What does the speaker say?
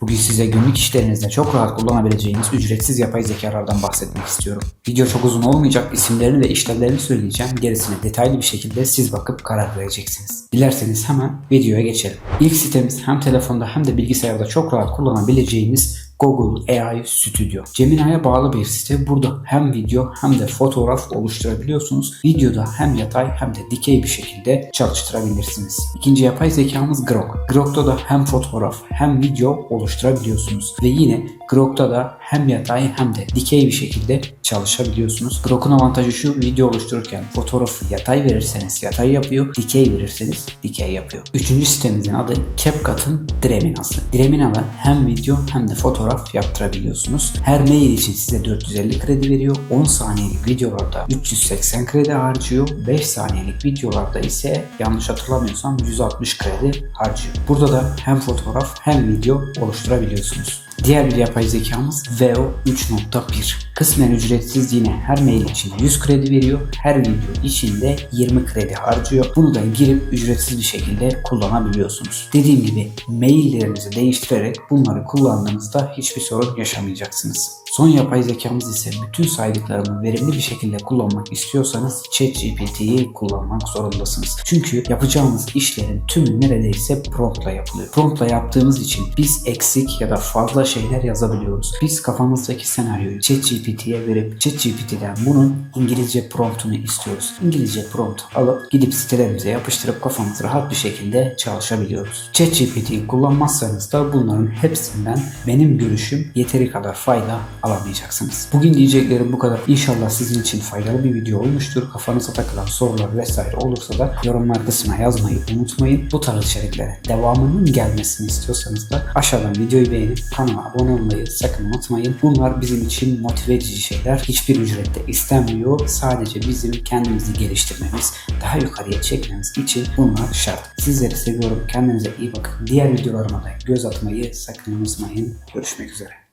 Bugün size günlük işlerinizde çok rahat kullanabileceğiniz ücretsiz yapay zekalardan bahsetmek istiyorum. Video çok uzun olmayacak, isimlerini ve işlevlerini söyleyeceğim. Gerisine detaylı bir şekilde siz bakıp karar vereceksiniz. Dilerseniz hemen videoya geçelim. İlk sitemiz hem telefonda hem de bilgisayarda çok rahat kullanabileceğiniz Google AI Studio. Gemini'ye bağlı bir site. Burada hem video hem de fotoğraf oluşturabiliyorsunuz. Videoda hem yatay hem de dikey bir şekilde çalıştırabilirsiniz. İkinci yapay zekamız Grok. Grok'ta da hem fotoğraf hem video oluşturabiliyorsunuz. Ve yine Grok'ta da hem yatay hem de dikey bir şekilde çalışabiliyorsunuz. Grok'un avantajı şu video oluştururken fotoğrafı yatay verirseniz yatay yapıyor, dikey verirseniz dikey yapıyor. Üçüncü sitemizin adı CapCut'ın Dremina'sı. Dremina'da hem video hem de fotoğraf yaptırabiliyorsunuz. Her mail için size 450 kredi veriyor. 10 saniyelik videolarda 380 kredi harcıyor. 5 saniyelik videolarda ise yanlış hatırlamıyorsam 160 kredi harcıyor. Burada da hem fotoğraf hem video oluşturabiliyorsunuz. Diğer bir yapay zekamız Veo 3.1. Kısmen ücretsiz yine her mail için 100 kredi veriyor. Her video için de 20 kredi harcıyor. Bunu da girip ücretsiz bir şekilde kullanabiliyorsunuz. Dediğim gibi maillerinizi değiştirerek bunları kullandığınızda hiçbir sorun yaşamayacaksınız. Son yapay zekamız ise bütün saydıklarımı verimli bir şekilde kullanmak istiyorsanız ChatGPT'yi kullanmak zorundasınız. Çünkü yapacağımız işlerin tümü neredeyse promptla yapılıyor. Promptla yaptığımız için biz eksik ya da fazla şeyler yazabiliyoruz. Biz kafamızdaki senaryoyu ChatGPT'ye verip ChatGPT'den bunun İngilizce promptunu istiyoruz. İngilizce prompt alıp gidip sitelerimize yapıştırıp kafamız rahat bir şekilde çalışabiliyoruz. ChatGPT'yi kullanmazsanız da bunların hepsinden benim görüşüm yeteri kadar fayda alamayacaksınız. Bugün diyeceklerim bu kadar. İnşallah sizin için faydalı bir video olmuştur. Kafanıza takılan sorular vesaire olursa da yorumlar kısmına yazmayı unutmayın. Bu tarz içeriklere devamının gelmesini istiyorsanız da aşağıdan videoyu beğenip kanala abone olmayı sakın unutmayın. Bunlar bizim için motive edici şeyler. Hiçbir ücrette istenmiyor. Sadece bizim kendimizi geliştirmemiz, daha yukarıya çekmemiz için bunlar şart. Sizleri seviyorum. Kendinize iyi bakın. Diğer videolarıma da göz atmayı sakın unutmayın. Görüşmek üzere.